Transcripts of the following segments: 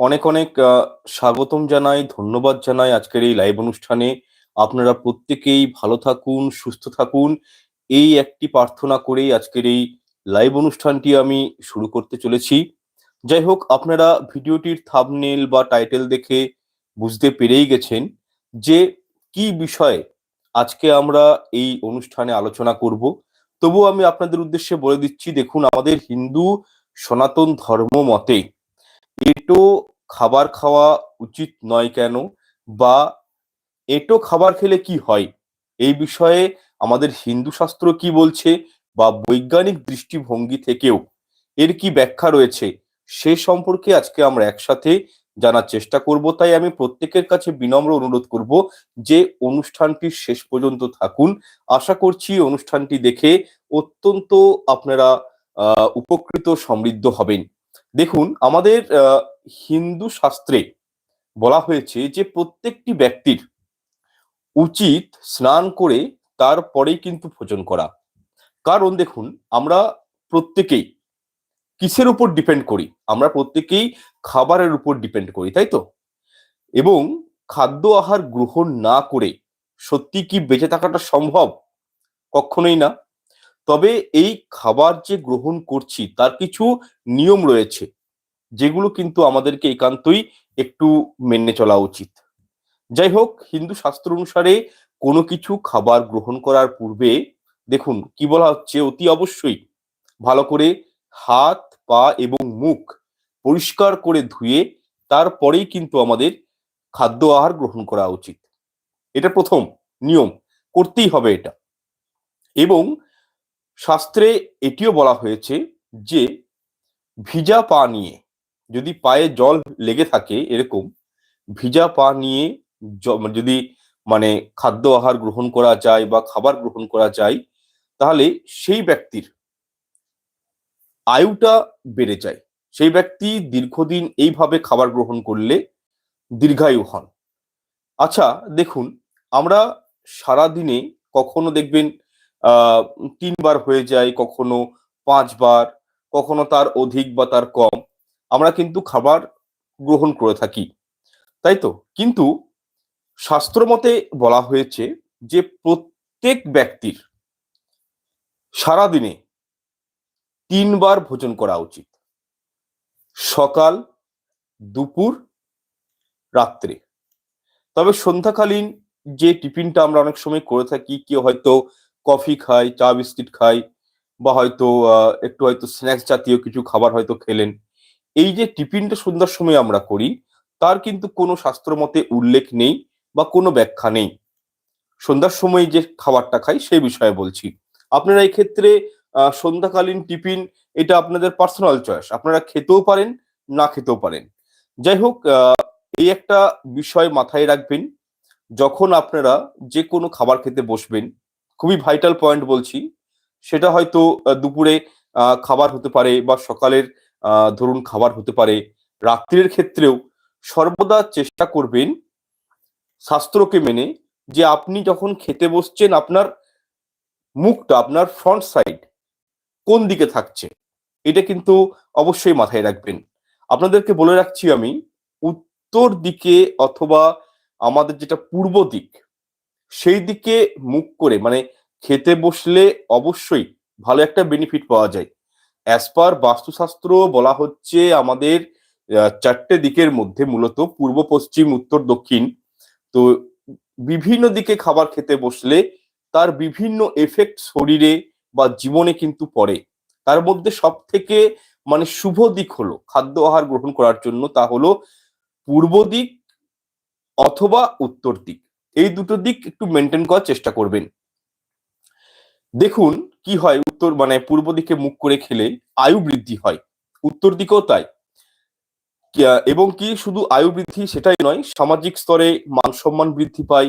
অনেক অনেক স্বাগতম জানাই, ধন্যবাদ জানাই আজকের এই লাইভ অনুষ্ঠানে। আপনারা প্রত্যেকেই ভালো থাকুন, সুস্থ থাকুন। এই একটি প্রার্থনা করেই আজকের এই লাইভ অনুষ্ঠানটি আমি শুরু করতে চলেছি। যাই হোক আপনারা ভিডিওটির থাবনেল বা টাইটেল দেখে বুঝতে পেরেই গেছেন যে কি বিষয়ে আজকে আমরা এই অনুষ্ঠানে আলোচনা করব। তবুও আমি আপনাদের উদ্দেশ্যে বলে দিচ্ছি দেখুন আমাদের হিন্দু সনাতন ধর্ম মতে এঁটো খাবার খাওয়া উচিত নয় কেন? বা এটো খাবার খেলে কি হয়? এই বিষয়ে আমাদের হিন্দু শাস্ত্র কি বলছে? বা বৈজ্ঞানিক দৃষ্টিভঙ্গি থেকেও এর কি ব্যাখ্যা রয়েছে? সে সম্পর্কে আজকে আমরা একসাথে জানার চেষ্টা করব। তাই আমি প্রত্যেকের কাছে বিনম্র অনুরোধ করব যে অনুষ্ঠানটির শেষ পর্যন্ত থাকুন। আশা করছি অনুষ্ঠানটি দেখে অত্যন্ত আপনারা উপকৃত সমৃদ্ধ হবেন। দেখুন, আমাদের হিন্দু শাস্ত্রে বলা হয়েছে যে প্রত্যেকটি ব্যক্তির উচিত স্নান করে তারপরেই কিন্তু ভোজন করা। কারণ দেখুন আমরা প্রত্যেকেই কিসের উপর ডিপেন্ড করি? আমরা প্রত্যেকেই খাবারের উপর ডিপেন্ড করি, তাই তো? এবং খাদ্য আহার গ্রহণ না করে সত্যি কি বেঁচে থাকাটা সম্ভব? কক্ষনোই না। তবে এই খাবার যে গ্রহণ করছি তার কিছু নিয়ম রয়েছে। যেগুলো কিন্তু আমাদেরকে একান্তই একটু মেনে চলা উচিত। যাই হোক হিন্দু শাস্ত্র অনুসারে কোনো কিছু খাবার গ্রহণ করার পূর্বে দেখুন কি বলা হচ্ছে অতি অবশ্যই ভালো করে হাত, পা এবং মুখ পরিষ্কার করে ধুয়ে তারপরেই কিন্তু আমাদের খাদ্য আহার গ্রহণ করা উচিত। এটা প্রথম নিয়ম। করতেই হবে এটা। এবং শাস্ত্রে এটিও বলা হয়েছে যে ভিজা পা নিয়ে যদি পায়ে জল লেগে থাকে এরকম ভিজা পা নিয়ে যদি মানে খাদ্য আহার গ্রহণ করা যায় বা খাবার গ্রহণ করা যায় তাহলে সেই ব্যক্তির আয়ুটা বেড়ে যায়। সেই ব্যক্তি দীর্ঘদিন এইভাবে খাবার গ্রহণ করলে দীর্ঘায়ু হন। আচ্ছা দেখুন আমরা সারাদিনে কখনো দেখবেন আ ৩ বার হয়ে যায়, কখনো পাঁচবার কখনো তার অধিক বা তার কম। আমরা কিন্তু খাবার গ্রহণ করে থাকি। তাই তো? কিন্তু শাস্ত্রমতে বলা হয়েছে যে প্রত্যেক ব্যক্তির সারাদিনে তিনবার ভোজন করা উচিত। সকাল, দুপুর, রাত্রে। তবে সন্ধ্যাকালীন যে টিফিনটা আমরা অনেক সময় করে থাকি, কেউ হয়তো কফি খায়, চা বিস্কিট খায় বা হয়তো একটু হয়তো স্ন্যাক্স জাতীয় কিছু খাবার হয়তো খেলেন। এই যে টিফিনটা সন্ধ্যার সময় আমরা করি তার কিন্তু কোনো শাস্ত্র মতে উল্লেখ নেই বা কোনো ব্যাখ্যা নেই। সন্ধ্যার সময় যে খাবারটা খাই সেই বিষয়ে বলছি। আপনারা এই ক্ষেত্রে সন্ধ্যাকালীন টিফিন এটা আপনাদের পার্সোনাল চয়েস। আপনারা খেতেও পারেন, না খেতেও পারেন। যাই হোক এই একটা বিষয় মাথায় রাখবেন। যখন আপনারা যে কোনো খাবার খেতে বসবেন, খুবই ভাইটাল পয়েন্ট বলছি। সেটা হয়তো দুপুরে খাবার হতে পারে বা সকালের ধরুন খাবার হতে পারে। রাত্রের ক্ষেত্রেও সর্বদা চেষ্টা করবেন শাস্ত্রকে মেনে যে আপনি যখন খেতে বসছেন, আপনার মুখটা, আপনার ফ্রন্ট সাইড কোন দিকে থাকছে? এটা কিন্তু অবশ্যই মাথায় রাখবেন। আপনাদেরকে বলে রাখছি আমি, উত্তর দিকে অথবা আমাদের যেটা পূর্ব দিক, সেই দিকে মুখ করে মানে খেতে বসলে অবশ্যই ভালো একটা বেনিফিট পাওয়া যায়। অ্যাজ পার বাস্তুশাস্ত্র বলা হচ্ছে আমাদের চারটে দিকের মধ্যে মূলত পূর্ব, পশ্চিম, উত্তর, দক্ষিণ। তো বিভিন্ন দিকে খাবার খেতে বসলে তার বিভিন্ন এফেক্ট শরীরে বা জীবনে কিন্তু পড়ে। তার মধ্যে সব থেকে মানে শুভ দিক হলো খাদ্য আহার গ্রহণ করার জন্য তা হলো পূর্ব দিক অথবা উত্তর দিক। এই দুটো দিক একটু মেনটেন করার চেষ্টা করবেন। দেখুন কি হয় উত্তর মানে পূর্ব দিকে মুখ করে খেলে আয়ু বৃদ্ধি হয়। উত্তর দিকেও তাই। এবং কি শুধু আয়ু বৃদ্ধি সেটাই নয়, সামাজিক স্তরে মান-সম্মান বৃদ্ধি পায়।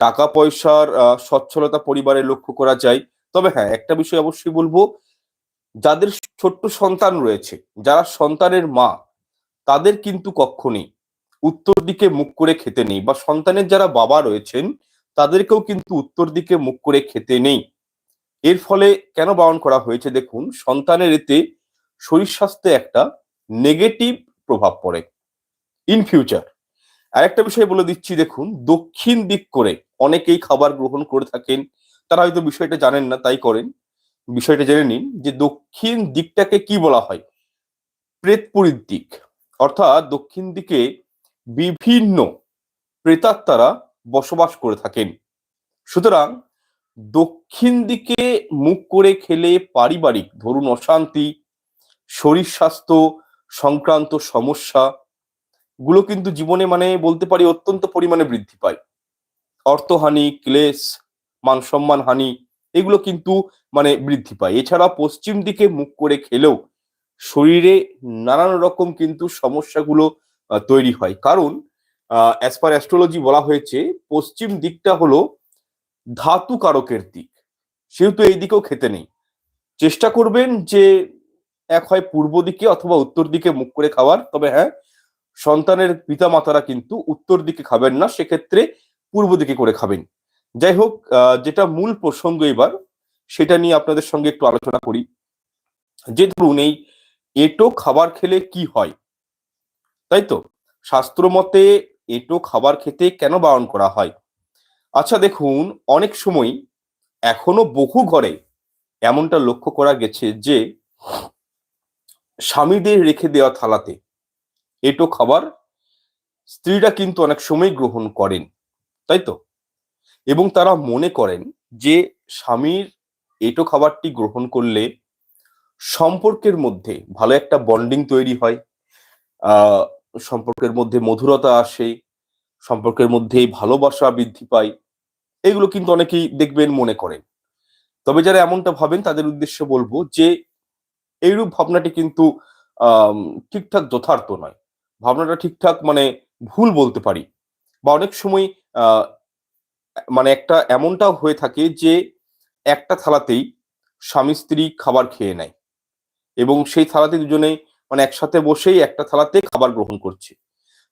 টাকা-পয়সার আ সচ্ছলতা পরিবারে লক্ষ্য করা যায়। তবে হ্যাঁ, একটা বিষয় অবশ্যই বলব, যাদের ছোট্ট সন্তান রয়েছে, যারা সন্তানের মা, তাদের কিন্তু কক্ষণই উত্তর দিকে মুখ করে খেতে নেই বা সন্তানের যারা বাবা রয়েছেন, তাদেরকেও কিন্তু উত্তর দিকে মুখ করে খেতে নেই। এর ফলে কেন বারণ করা হয়েছে? দেখুন, সন্তানের এতে শরীর স্বাস্থ্যে একটা নেগেটিভ প্রভাব পড়ে। ইন ফিউচার আরেকটা বিষয় বলে দিচ্ছি দেখুন দক্ষিণ দিক করে অনেকেই খাবার গ্রহণ করে থাকেন। তারা হয়তো বিষয়টা জানেন না তাই করেন। বিষয়টা জেনে নিন যে দক্ষিণ দিকটাকে কি বলা হয়? প্রেতপুরীর দিক। অর্থাৎ দক্ষিণ দিকে বিভিন্ন প্রেতাত্মারা বসবাস করে থাকেন। সুতরাং দক্ষিণ দিকে মুখ করে খেলে পারিবারিক ধরুন অশান্তি, শরীর স্বাস্থ্য, সংক্রান্ত সমস্যা, গুলো কিন্তু জীবনে মানে বলতে পারি অত্যন্ত পরিমাণে বৃদ্ধি পায়। অর্থহানি, ক্লেশ মান সম্মান হানি, এগুলো কিন্তু মানে বৃদ্ধি পায়। এছাড়া পশ্চিম দিকে মুখ করে খেলেও শরীরে নানান রকম কিন্তু সমস্যাগুলো তৈরি হয়। কারণ অ্যাজ পার অ্যাস্ট্রোলজি বলা হয়েছে, পশ্চিম দিকটা হলো ধাতু কারকের দিক। সেহেতু এই দিকেও খেতে নেই। চেষ্টা করবেন যে এক হয় পূর্ব দিকে অথবা উত্তর দিকে মুখ করে খাওয়ার। তবে হ্যাঁ সন্তানের পিতা মাতারা কিন্তু উত্তর দিকে খাবেন না, সেক্ষেত্রে পূর্ব দিকে করে খাবেন। যাই হোক যেটা মূল প্রসঙ্গ এবার, সেটা নিয়ে আপনাদের সঙ্গে একটু আলোচনা করি। যে ধরুন এই এটো খাবার খেলে কি হয়? তাই তো? শাস্ত্র মতে এটো খাবার খেতে কেন বারণ করা হয়? আচ্ছা দেখুন, অনেক সময় এখনও বহু ঘরে এমনটা লক্ষ্য করা গেছে যে, স্বামীদের রেখে দেওয়া থালাতে এটো খাবার স্ত্রীরা কিন্তু অনেক সময় গ্রহণ করেন, তাই তো? এবং তারা মনে করেন যে, স্বামীর এটো খাবারটি গ্রহণ করলে সম্পর্কের মধ্যে ভালো একটা বন্ডিং তৈরি হয়। সম্পর্কের মধ্যে মধুরতা আসে সম্পর্কের মধ্যে ভালোবাসা বৃদ্ধি পায়, এগুলো কিন্তু অনেকেই দেখবেন, মনে করেন। তবে যারা এমনটা ভাবেন, তাদের উদ্দেশ্যে বলব যে, এইরূপ ভাবনাটি কিন্তু ঠিকঠাক যথার্থ নয়। ভাবনাটা ঠিকঠাক মানে ভুল বলতে পারি। বা অনেক সময় মানে একটা এমনটাও হয়ে থাকে যে, একটা থালাতেই স্বামী স্ত্রী খাবার খেয়ে নেয় এবং সেই থালাতে দুজনে মানে একসাথে বসেই একটা থালাতে খাবার গ্রহণ করছে।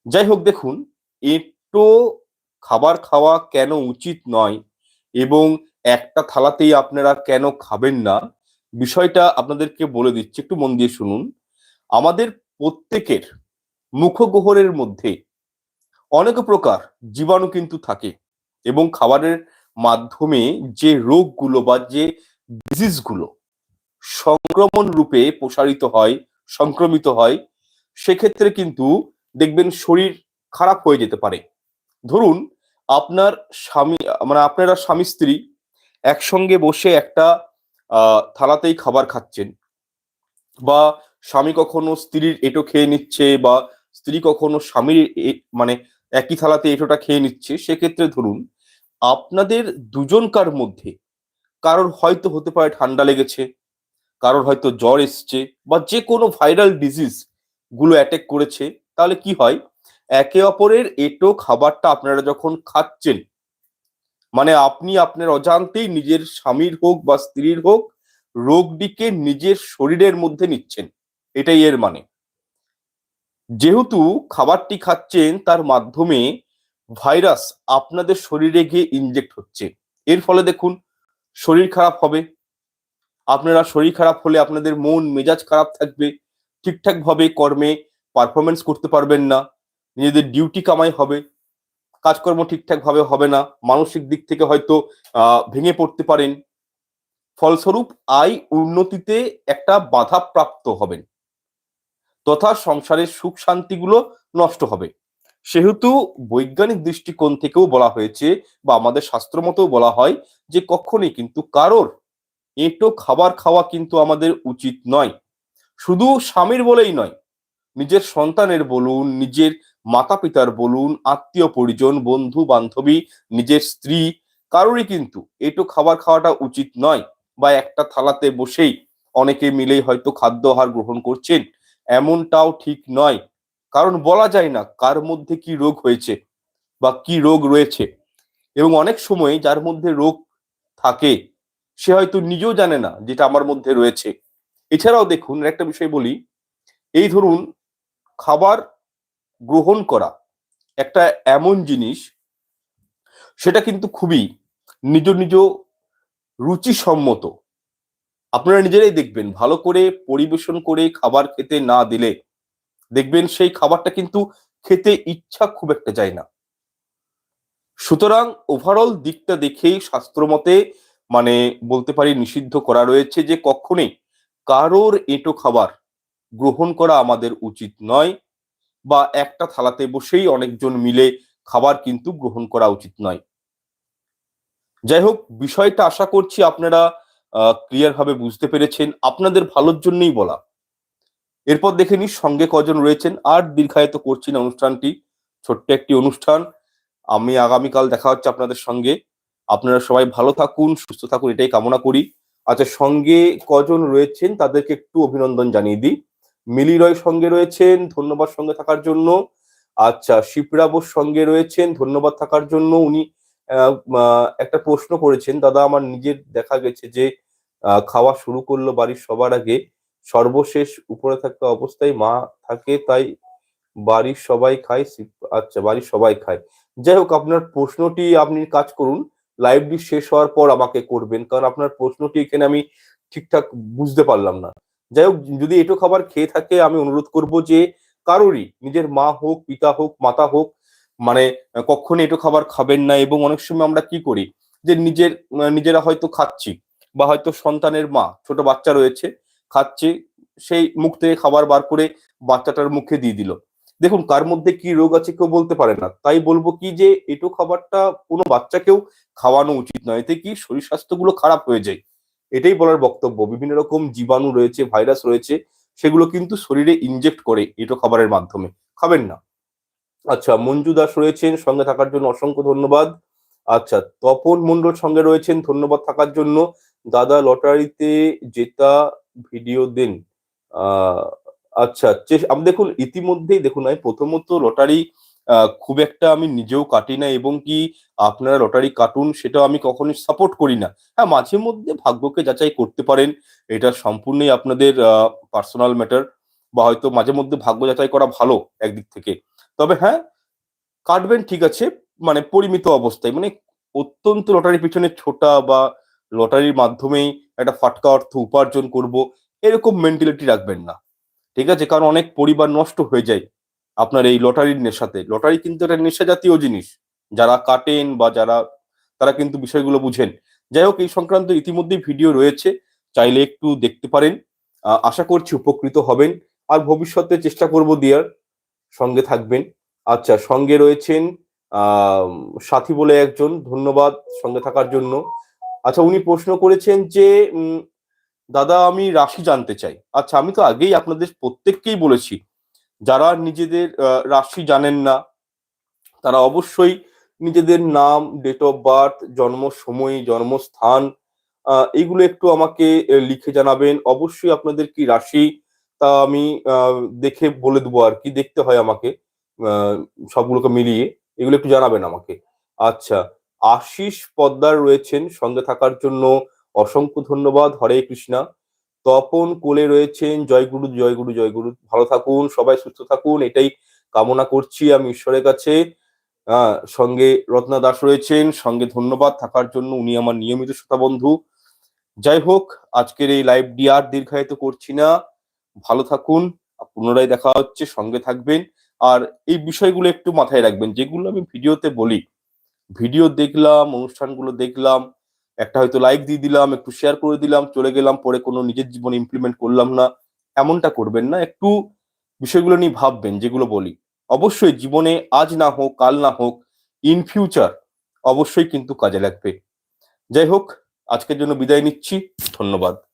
যাই হোক, দেখুন এটো খাবার খাওয়া কেন উচিত নয় এবং একটা থালাতেই আপনারা কেন খাবেন না? বিষয়টা আপনাদেরকে বলে দিচ্ছি, একটু মন দিয়ে শুনুন। আমাদের প্রত্যেকের মুখগহ্বরের মধ্যে অনেক প্রকার জীবাণু কিন্তু থাকে এবং খাবারের মাধ্যমে যে রোগগুলো বা যে ডিজিজগুলো সংক্রমণ রূপে প্রসারিত হয়, সংক্রমিত হয়, সেক্ষেত্রে কিন্তু দেখবেন শরীর খারাপ হয়ে যেতে পারে। ধরুন আপনার স্বামী মানে আপনারা স্বামী স্ত্রী একসঙ্গে বসে একটা থালাতেই খাবার খাচ্ছেন বা স্বামী কখনো স্ত্রীর এটো খেয়ে নিচ্ছে বা স্ত্রী কখনো স্বামীর মানে একই থালাতে এটোটা খেয়ে নিচ্ছে, সেক্ষেত্রে ধরুন আপনাদের দুজনকার মধ্যে কারোর হয়তো হতে পারে ঠান্ডা লেগেছে, কারোর হয়তো জ্বর এসছে বা যে কোনো ভাইরাল ডিজিজগুলো অ্যাটাক করেছে, তাহলে কি হয়? একে অপরের এটো খাবারটা আপনারা যখন খাচ্ছেন মানে আপনি আপনার অজান্তেই নিজের স্বামীর হোক বা স্ত্রীর হোক, রোগটিকে নিজের শরীরের মধ্যে নিচ্ছেন, এটাই এর মানে। যেহেতু খাবারটি খাচ্ছেন, তার মাধ্যমে ভাইরাস আপনাদের শরীরে গিয়ে ইনজেক্ট হচ্ছে, এর ফলে দেখুন শরীর খারাপ হবে। আপনারা শরীর খারাপ হলে আপনাদের মন, মেজাজ খারাপ থাকবে ঠিকঠাক ভাবে কর্মে পারফরমেন্স করতে পারবেন না। নিজেদের ডিউটি কামাই হবে, কাজকর্ম ঠিকঠাক ভাবে হবে না, মানসিক দিক থেকে হয়তো ভেঙে পড়তে পারেন। ফলস্বরূপ আয় উন্নতিতে একটা বাধা প্রাপ্ত হবেন। তথা সংসারের সুখ শান্তিগুলো নষ্ট হবে। সেহেতু বৈজ্ঞানিক দৃষ্টিকোণ থেকেও বলা হয়েছে বা আমাদের শাস্ত্র মতেও বলা হয় যে কখনই কিন্তু কারোর এটো খাবার খাওয়া কিন্তু আমাদের উচিত নয়। শুধু স্বামীর বলেই নয়, নিজের সন্তানের বলুন, নিজের মাতা পিতার বলুন, আত্মীয়, পরিজন, বন্ধু, বান্ধবী, নিজের স্ত্রী, কারোরই কিন্তু এটো খাবার খাওয়াটা উচিত নয় বা একটা থালাতে বসেই অনেকে মিলেই হয়তো খাদ্য আহার গ্রহণ করছেন, এমনটাও ঠিক নয়। কারণ বলা যায় না কার মধ্যে কি রোগ হয়েছে বা কি রোগ রয়েছে। এবং অনেক সময় যার মধ্যে রোগ থাকে, সে হয়তো নিজেও জানে না যেটা আমার মধ্যে রয়েছে। এছাড়াও দেখুন একটা বিষয় বলি। এই ধরুন, খাবার গ্রহণ করা একটা এমন জিনিস, সেটা কিন্তু খুবই নিজ নিজ রুচিসম্মত। আপনারা নিজেরাই দেখবেন, ভালো করে পরিবেশন করে খাবার খেতে না দিলে দেখবেন সেই খাবারটা কিন্তু খেতে ইচ্ছা খুব একটা যায় না। সুতরাং ওভারঅল দিকটা দেখেই শাস্ত্রমতে মানে বলতে পারি নিষিদ্ধ করা রয়েছে যে কখনোই কারোর এঁটো খাবার গ্রহণ করা আমাদের উচিত নয়। বা একটা থালাতে বসেই অনেকজন মিলে খাবার কিন্তু গ্রহণ করা উচিত নয়। যাই হোক বিষয়টা আশা করছি আপনারা ক্লিয়ার ভাবে বুঝতে পেরেছেন। আপনাদের ভালোর জন্যই বলা। এরপর দেখে নিই সঙ্গে কজন রয়েছেন। আর দীর্ঘায়িত করছি না অনুষ্ঠানটি। ছোট্ট একটি অনুষ্ঠান। আমি আগামীকাল দেখা হচ্ছে আপনাদের সঙ্গে। আপনারা সবাই ভালো থাকুন, সুস্থ থাকুন, এটাই কামনা করি। আচ্ছা সঙ্গে কজন রয়েছেন তাদেরকে একটু অভিনন্দন জানিয়ে দিই। মিলি রয় সঙ্গে রয়েছেন, ধন্যবাদ সঙ্গে থাকার জন্য। আচ্ছা শিবরাবর সঙ্গে রয়েছেন, ধন্যবাদ থাকার জন্য উনি একটা প্রশ্ন করেছেন। দাদা, আমার নিজের দেখা গেছে যে খাওয়া শুরু করল বাড়ির সবার আগে। সর্বশেষ উপরে থাকা অবস্থায় মা থাকে, তাই বাড়ির সবাই খায় আচ্ছা বাড়ির সবাই খায়। যাই হোক, আপনার প্রশ্নটি আপনি কাজ করুন। লাইভটি শেষ হওয়ার পর আমাকে করবেন, কারণ আপনার প্রশ্নটি এখানে আমি ঠিকঠাক বুঝতে পারলাম না। যাই হোক যদি এটো খাবার খেয়ে থাকে, আমি অনুরোধ করব যে কারোরই, নিজের মা হোক, পিতা হোক, মাতা হোক মানে কখনো এটো খাবার খাবেন না এবং অনেক সময় আমরা কি করি যে নিজের, নিজেরা হয়তো খাচ্ছি বা হয়তো সন্তানের মা, ছোট বাচ্চা রয়েছে, খাচ্ছে, সেই মুখ থেকে খাবার বার করে বাচ্চাটার মুখে দিয়ে দিল। দেখুন, কার মধ্যে কি রোগ আছে কেউ বলতে পারে না। তাই বলব কি যে, এটো খাবারটা কোনো বাচ্চাকেও খাওয়ানো উচিত নয়। এতে কি শরীর স্বাস্থ্যগুলো খারাপ হয়ে যায়। এটাই বলার বক্তব্য। বিভিন্ন রকম জীবাণু রয়েছে, ভাইরাস রয়েছে, সেগুলো কিন্তু শরীরে ইনজেক্ট করে এটো খাবারের মাধ্যমে। খাবেন না। আচ্ছা মঞ্জু দাস রয়েছেন সঙ্গে থাকার জন্য অসংখ্য ধন্যবাদ। আচ্ছা তপন মন্ডল সঙ্গে রয়েছেন ধন্যবাদ থাকার জন্য। দাদা লটারিতে জেতা ভিডিও দেন। আচ্ছা আমি দেখুন, ইতিমধ্যেই দেখুন প্রথমত লটারি খুব একটা আমি নিজেও কাটি না এবং কি আপনারা লটারি কাটুন সেটাও আমি কখনোই সাপোর্ট করি না। হ্যাঁ মাঝে মধ্যে ভাগ্যকে যাচাই করতে পারেন, এটা সম্পূর্ণই আপনাদের পার্সোনাল ম্যাটার বা হয়তো মাঝে মধ্যে ভাগ্য যাচাই করা ভালো একদিক থেকে। তবে হ্যাঁ কাটবেন ঠিক আছে মানে পরিমিত অবস্থায় মানে অত্যন্ত লটারির পিছনে ছোটা বা লটারির মাধ্যমেই একটা ফাটকা অর্থ উপার্জন করব, এরকম মেন্টালিটি রাখবেন না। ঠিক আছে, কারণ অনেক পরিবার নষ্ট হয়ে যায়। আপনার এই লটারির নেশাতে। লটারি কিন্তু একটা নেশা জাতীয় জিনিস। যারা কাটেন বা যারা, তারা কিন্তু বিষয়গুলো বুঝেন। যাই হোক, এই সংক্রান্ত ইতিমধ্যেই ভিডিও রয়েছে। চাইলে একটু দেখতে পারেন। আশা করছি উপকৃত হবেন। আর ভবিষ্যতে চেষ্টা করব দেওয়ার। সঙ্গে থাকবেন। আচ্ছা সঙ্গে রয়েছেন সাথী বলে একজন। ধন্যবাদ সঙ্গে থাকার জন্য। আচ্ছা উনি প্রশ্ন করেছেন যে দাদা আমি রাশি জানতে চাই। আচ্ছা আমি তো আগেই আপনাদের প্রত্যেককেই বলেছি। যারা নিজেদের রাশি জানেন না, তারা অবশ্যই নিজেদের নাম ডেট অফ বার্থ জন্ম সময়, জন্মস্থান এইগুলো একটু আমাকে লিখে জানাবেন। অবশ্যই আপনাদের কি রাশি, তা আমি দেখে বলে দেবো আর কি। দেখতে হয় আমাকে সবগুলোকে মিলিয়ে। এগুলো একটু জানাবেন আমাকে। আচ্ছা আশিস পদ্মার রয়েছেন। সঙ্গে থাকার জন্য অসংখ্য ধন্যবাদ। হরে কৃষ্ণা। তপন কোলে রয়েছেন। জয়গুরু জয়গুরু জয়গুরু ভালো থাকুন, সবাই সুস্থ থাকুন। এটাই কামনা করছি আমি ঈশ্বরের কাছে। সঙ্গে রত্না দাস রয়েছেন। সঙ্গে ধন্যবাদ থাকার জন্য উনি আমার নিয়মিত শ্রোতা বন্ধু। যাই হোক, আজকের এই লাইভটি আর দীর্ঘায়িত করছি না। ভালো থাকুন, পুনরায় দেখা হচ্ছে, সঙ্গে থাকবেন। আর এই বিষয়গুলো একটু মাথায় রাখবেন, যেগুলো আমি ভিডিওতে বলি। ভিডিও দেখলাম, অনুষ্ঠানগুলো দেখলাম একটা হয়তো লাইক দিয়ে দিলাম, একটু শেয়ার করে দিলাম, চলে গেলাম, পরে কোনো নিজের জীবনে ইমপ্লিমেন্ট করলাম না। এমনটা করবেন না, একটু বিষয়গুলো নিয়ে ভাববেন, যেগুলো বলি। অবশ্যই জীবনে আজ না হোক, কাল না হোক ইন ফিউচার অবশ্যই কিন্তু কাজে লাগবে। যাই হোক, আজকের জন্য বিদায় নিচ্ছি। ধন্যবাদ।